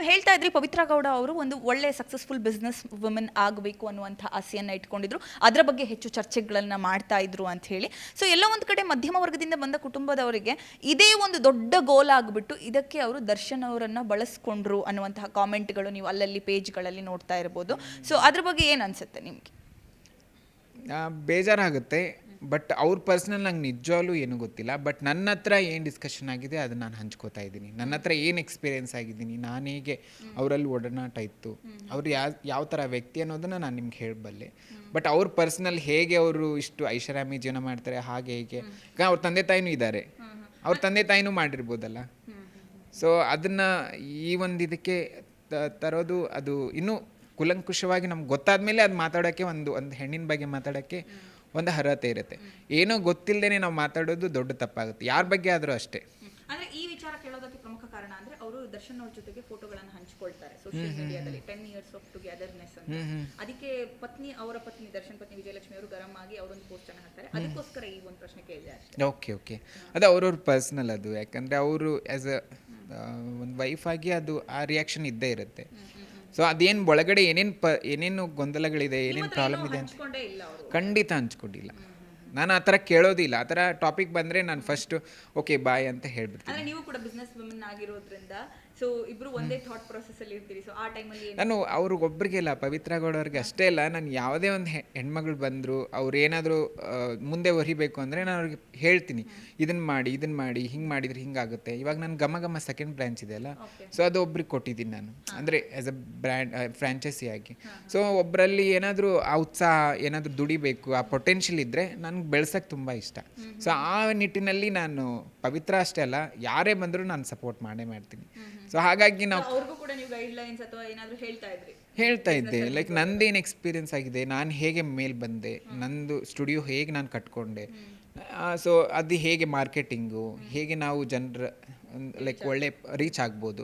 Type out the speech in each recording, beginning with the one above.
ನೀವು ಹೇಳ್ತಾ ಇದ್ರಿ ಪವಿತ್ರ ಗೌಡ ಅವರು ಒಂದು ಒಳ್ಳೆ ಸಕ್ಸಸ್ಫುಲ್ ಬಿಸ್ನೆಸ್ ವುಮೆನ್ ಆಗಬೇಕು ಅನ್ನುವಂಥ ಆಸೆಯನ್ನು ಇಟ್ಕೊಂಡಿದ್ರು. ಅದರ ಬಗ್ಗೆ ಹೆಚ್ಚು ಚರ್ಚೆಗಳನ್ನು ಮಾಡ್ತಾ ಇದ್ರು ಅಂತ ಹೇಳಿ. ಸೊ ಎಲ್ಲ ಒಂದು ಕಡೆ ಮಧ್ಯಮ ವರ್ಗದಿಂದ ಬಂದ ಕುಟುಂಬದವರಿಗೆ ಇದೇ ಒಂದು ದೊಡ್ಡ ಗೋಲ್ ಆಗಿಬಿಟ್ಟು ಇದಕ್ಕೆ ಅವರು ದರ್ಶನ್ ಅವರನ್ನು ಬಳಸ್ಕೊಂಡ್ರು ಅನ್ನುವಂತಹ ಕಾಮೆಂಟ್ಗಳು ನೀವು ಅಲ್ಲಲ್ಲಿ ಪೇಜ್ಗಳಲ್ಲಿ ನೋಡ್ತಾ ಇರ್ಬೋದು. ಸೊ ಅದ್ರ ಬಗ್ಗೆ ಏನು ಅನ್ಸುತ್ತೆ ನಿಮಗೆ? ಬೇಜಾರಾಗುತ್ತೆ. ಬಟ್ ಅವ್ರ ಪರ್ಸ್ನಲ್ ನಂಗೆ ನಿಜವಾಗ್ಲೂ ಏನೂ ಗೊತ್ತಿಲ್ಲ. ಬಟ್ ನನ್ನ ಹತ್ರ ಏನು ಡಿಸ್ಕಷನ್ ಆಗಿದೆ ಅದನ್ನ ನಾನು ಹಂಚ್ಕೋತಾ ಇದ್ದೀನಿ. ನನ್ನ ಹತ್ರ ಏನು ಎಕ್ಸ್ಪೀರಿಯೆನ್ಸ್ ಆಗಿದ್ದೀನಿ ನಾನು ಹೇಗೆ ಅವರಲ್ಲಿ ಒಡನಾಟ ಇತ್ತು ಅವ್ರು ಯಾವ ಯಾವ ಥರ ವ್ಯಕ್ತಿ ಅನ್ನೋದನ್ನು ನಾನು ನಿಮ್ಗೆ ಹೇಳಬಲ್ಲೆ. ಬಟ್ ಅವ್ರ ಪರ್ಸ್ನಲ್ ಹೇಗೆ ಅವರು ಇಷ್ಟು ಐಷಾರಾಮಿ ಜೀವನ ಮಾಡ್ತಾರೆ ಹಾಗೆ ಹೇಗೆ. ಅವ್ರ ತಂದೆ ತಾಯಿನೂ ಇದ್ದಾರೆ ಅವ್ರ ತಂದೆ ತಾಯಿನೂ ಮಾಡಿರ್ಬೋದಲ್ಲ. ಸೊ ಅದನ್ನು ಈ ಒಂದು ಇದಕ್ಕೆ ತರೋದು ಅದು ಇನ್ನೂ ಕುಲಂಕುಷವಾಗಿ ನಮ್ಗೆ ಗೊತ್ತಾದ ಮೇಲೆ ಅದು ಮಾತಾಡೋಕ್ಕೆ ಒಂದು ಒಂದು ಹೆಣ್ಣಿನ ಬಗ್ಗೆ ಮಾತಾಡೋಕ್ಕೆ ಒಂದು ಅರ್ಹತೆ ಇರುತ್ತೆ. ಏನೋ ಗೊತ್ತಿಲ್ಲದೇ ನಾವು ಮಾತಾಡೋದು ದೊಡ್ಡ ತಪ್ಪಾಗುತ್ತೆ. ಯಾರ ಬಗ್ಗೆ ಆದರೂ ಅಷ್ಟೇ. ಅಂದ್ರೆ ಈ ವಿಚಾರ ಕೇಳೋದಕ್ಕೆ ಪ್ರಮುಖ ಕಾರಣ ಅಂದ್ರೆ ಅವರು ದರ್ಶನ್ ಅವ್ರ ಜೊತೆಗೆ ಫೋಟೋಗಳನ್ನು ಹಂಚ್ಕೊಳ್ತಾರೆ ಸೋಷಿಯಲ್ ಮೀಡಿಯಾದಲ್ಲಿ ಟೆನ್ ಇಯರ್ಸ್ ಆಫ್ ಟುಗೆದರ್ನೆಸ್ ಅಂತ. ಅದಕ್ಕೆ ಪತ್ನಿ ಅವರ ಪತ್ನಿ ದರ್ಶನ್ ಪತ್ನಿ ವಿಜಯಲಕ್ಷ್ಮಿ ಅವರು ಗರಂ ಆಗಿ ಅವರೊಂದು ಪೋಸ್ಟ್ ಅನ್ನು ಹಾಕ್ತಾರೆ. ಅದಕ್ಕೋಸ್ಕರ ಈ ಒಂದು ಪ್ರಶ್ನೆ ಕೇಳಿದೆ ಅಷ್ಟೇ. ಓಕೆ ಓಕೆ ಅದು ಅವ್ರವ್ರ ಪರ್ಸನಲ್ ಅದು. ಯಾಕಂದ್ರೆ ಅವರು ಆಸ್ ಅ ಒಂದು ವೈಫ್ ಆಗಿ ಅದು ಆ ರಿಯಾಕ್ಷನ್ ಇದ್ದೇ ಇರುತ್ತೆ. ಸೊ ಅದೇನು ಒಳಗಡೆ ಏನೇನು ಪ ಏನೇನು ಗೊಂದಲಗಳಿದೆ ಏನೇನು ಪ್ರಾಬ್ಲಮ್ ಇದೆ ಅಂತ ಖಂಡಿತ ಹಂಚ್ಕೊಂಡಿಲ್ಲ ನಾನು ಆ ಥರ ಕೇಳೋದಿಲ್ಲ. ಆ ಥರ ಟಾಪಿಕ್ ಬಂದರೆ ನಾನು ಫಸ್ಟು ಓಕೆ ಬಾಯ್ ಅಂತ ಹೇಳ್ಬಿಡ್ತೀನಿ. ಸೊ ಇಬ್ರು ಒಂದೇ ಥಾಟ್ ಪ್ರೊಸೆಸ್ ಅಲ್ಲಿ ಇರ್ತೀರಿ. ಸೊ ಆ ಟೈಮಲ್ಲಿ ನಾನು ಅವ್ರಿಗೆ ಒಬ್ರಿಗೆಲ್ಲ ಪವಿತ್ರ ಗೌಡವ್ರಿಗೆ ಅಷ್ಟೇ ಇಲ್ಲ. ನಾನು ಯಾವುದೇ ಒಂದು ಹೆಣ್ಮಗಳು ಬಂದರು ಅವ್ರು ಏನಾದರೂ ಮುಂದೆ ಒರಿಬೇಕು ಅಂದರೆ ನಾನು ಅವ್ರಿಗೆ ಹೇಳ್ತೀನಿ. ಇದನ್ನು ಮಾಡಿ ಇದನ್ನು ಮಾಡಿ ಹಿಂಗೆ ಮಾಡಿದ್ರೆ ಹಿಂಗಾಗುತ್ತೆ ಇವಾಗ ನಾನು ಘಮ ಘಮ ಸೆಕೆಂಡ್ ಬ್ರ್ಯಾಂಚ್ ಇದೆ ಅಲ್ಲ? ಸೊ ಅದು ಒಬ್ರಿಗೆ ಕೊಟ್ಟಿದ್ದೀನಿ ನಾನು. ಅಂದರೆ ಆ್ಯಸ್ ಅ ಬ್ರ್ಯಾಂಡ್ ಫ್ರ್ಯಾಂಚೈಸಿ ಆಗಿ. ಸೊ ಒಬ್ಬರಲ್ಲಿ ಏನಾದರೂ ಆ ಉತ್ಸಾಹ ಏನಾದರೂ ದುಡಿಬೇಕು ಆ ಪೊಟೆನ್ಷಿಯಲ್ ಇದ್ದರೆ ನನಗೆ ಬೆಳ್ಸೋಕ್ಕೆ ತುಂಬ ಇಷ್ಟ. ಸೊ ಆ ನಿಟ್ಟಿನಲ್ಲಿ ನಾನು ಪವಿತ್ರ ಅಷ್ಟೇ ಅಲ್ಲ ಯಾರೇ ಬಂದರೂ ನಾನು ಸಪೋರ್ಟ್ ಮಾಡೇ ಮಾಡ್ತೀನಿ. ಸೊ ಹಾಗಾಗಿ ನಾವು ಅವ್ರಿಗೂ ಕೂಡ ನೀವು ಗೈಡ್ ಲೈನ್ಸ್ ಅಥವಾ ಏನಾದ್ರು ಹೇಳ್ತಾ ಇದ್ರಿ? ಹೇಳ್ತಾ ಇದ್ದೆ. ಲೈಕ್ ನಂದೇನು ಎಕ್ಸ್ಪೀರಿಯನ್ಸ್ ಆಗಿದೆ ನಾನು ಹೇಗೆ ಮೇಲೆ ಬಂದೆ ನಂದು ಸ್ಟುಡಿಯೋ ಹೇಗೆ ನಾನು ಕಟ್ಕೊಂಡೆ ಸೊ ಅದು ಹೇಗೆ ಮಾರ್ಕೆಟಿಂಗು ಹೇಗೆ ನಾವು ಜನರ ಲೈಕ್ ಒಳ್ಳೆ ರೀಚ್ ಆಗ್ಬೋದು.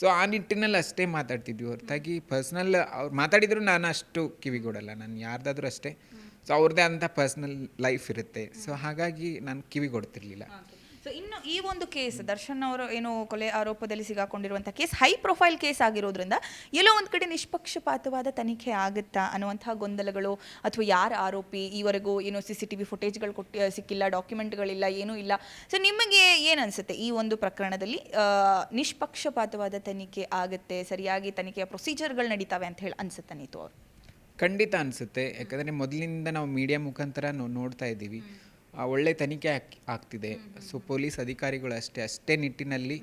ಸೊ ಆ ನಿಟ್ಟಿನಲ್ಲಿ ಅಷ್ಟೇ ಮಾತಾಡ್ತಿದ್ವಿ ಹೊರತಾಗಿ. ಪರ್ಸ್ನಲ್ ಅವ್ರು ಮಾತಾಡಿದ್ರು ನಾನು ಅಷ್ಟು ಕಿವಿಗೊಡಲ್ಲ ನಾನು ಯಾರ್ದಾದ್ರೂ ಅಷ್ಟೇ. ಸೊ ಅವ್ರದ್ದೇ ಅಂತ ಪರ್ಸ್ನಲ್ ಲೈಫ್ ಇರುತ್ತೆ. ಸೊ ಹಾಗಾಗಿ ನಾನು ಕಿವಿಗೊಡ್ತಿರ್ಲಿಲ್ಲ ಸೊ ಇನ್ನು ಈ ಒಂದು ಕೇಸ್ ದರ್ಶನ್ ಅವರು ಏನು ಕೊಲೆ ಆರೋಪದಲ್ಲಿ ಸಿಗಾಕೊಂಡಿರುವಂಥ ಕೇಸ್ ಹೈ ಪ್ರೊಫೈಲ್ ಕೇಸ್ ಆಗಿರೋದ್ರಿಂದ ಎಲ್ಲೋ ಒಂದು ಕಡೆ ನಿಷ್ಪಕ್ಷಪಾತವಾದ ತನಿಖೆ ಆಗುತ್ತಾ ಅನ್ನುವಂತಹ ಗೊಂದಲಗಳು ಅಥವಾ ಯಾರು ಆರೋಪಿ ಈವರೆಗೂ ಏನು ಸಿ ಸಿ ಟಿ ವಿ ಫುಟೇಜ್ಗಳು ಕೊಟ್ಟು ಸಿಕ್ಕಿಲ್ಲ ಡಾಕ್ಯುಮೆಂಟ್ಗಳಿಲ್ಲ ಏನೂ ಇಲ್ಲ. ಸೊ ನಿಮಗೆ ಏನು ಅನಿಸುತ್ತೆ ಈ ಒಂದು ಪ್ರಕರಣದಲ್ಲಿ? ನಿಷ್ಪಕ್ಷಪಾತವಾದ ತನಿಖೆ ಆಗುತ್ತೆ ಸರಿಯಾಗಿ ತನಿಖೆಯ ಪ್ರೊಸೀಜರ್ಗಳು ನಡೀತಾವೆ ಅಂತ ಹೇಳಿ ಅನ್ಸುತ್ತೆ ನೀತು ಅವರು? ಖಂಡಿತ ಅನಿಸುತ್ತೆ. ಯಾಕಂದರೆ ಮೊದಲಿನಿಂದ ನಾವು ಮೀಡಿಯಾ ಮುಖಾಂತರ ನೋಡ್ತಾ ಇದ್ದೀವಿ. ಒಳ್ಳೆ ತನಿಖೆ ಆಕ್- ಆಗ್ತಿದೆ. ಸೊ ಪೊಲೀಸ್ ಅಧಿಕಾರಿಗಳು ಅಷ್ಟೇ ಅಷ್ಟೇ ನಿಟ್ಟಿನಲ್ಲಿ.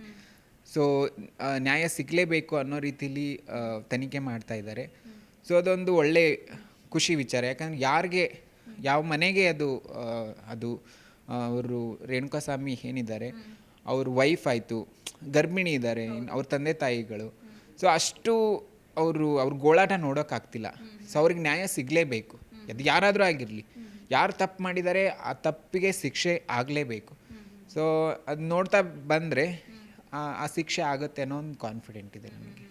ಸೊ ನ್ಯಾಯ ಸಿಗಲೇಬೇಕು ಅನ್ನೋ ರೀತಿಲಿ ತನಿಖೆ ಮಾಡ್ತಾ ಇದ್ದಾರೆ. ಸೊ ಅದೊಂದು ಒಳ್ಳೆ ಖುಷಿ ವಿಚಾರ. ಯಾಕಂದ್ರೆ ಯಾರಿಗೆ ಯಾವ ಮನೆಗೆ ಅದು ಅದು ಅವರು ರೇಣುಕಾಸ್ವಾಮಿ ಏನಿದ್ದಾರೆ ಅವ್ರ ವೈಫ್ ಆಯಿತು ಗರ್ಭಿಣಿ ಇದ್ದಾರೆ ಅವ್ರ ತಂದೆ ತಾಯಿಗಳು. ಸೊ ಅಷ್ಟು ಅವರು ಅವ್ರ ಗೋಳಾಟ ನೋಡೋಕ್ಕಾಗ್ತಿಲ್ಲ. ಸೊ ಅವ್ರಿಗೆ ನ್ಯಾಯ ಸಿಗಲೇಬೇಕು. ಅದು ಯಾರಾದರೂ ಆಗಿರಲಿ. ಯಾರು ತಪ್ಪು ಮಾಡಿದ್ದಾರೆ ಆ ತಪ್ಪಿಗೆ ಶಿಕ್ಷೆ ಆಗಲೇಬೇಕು. ಸೊ ಅದು ನೋಡ್ತಾ ಬಂದರೆ ಆ ಶಿಕ್ಷೆ ಆಗುತ್ತೆ ಅನ್ನೋ ಒಂದು ಕಾನ್ಫಿಡೆಂಟ್ ಇದೆ ನನಗೆ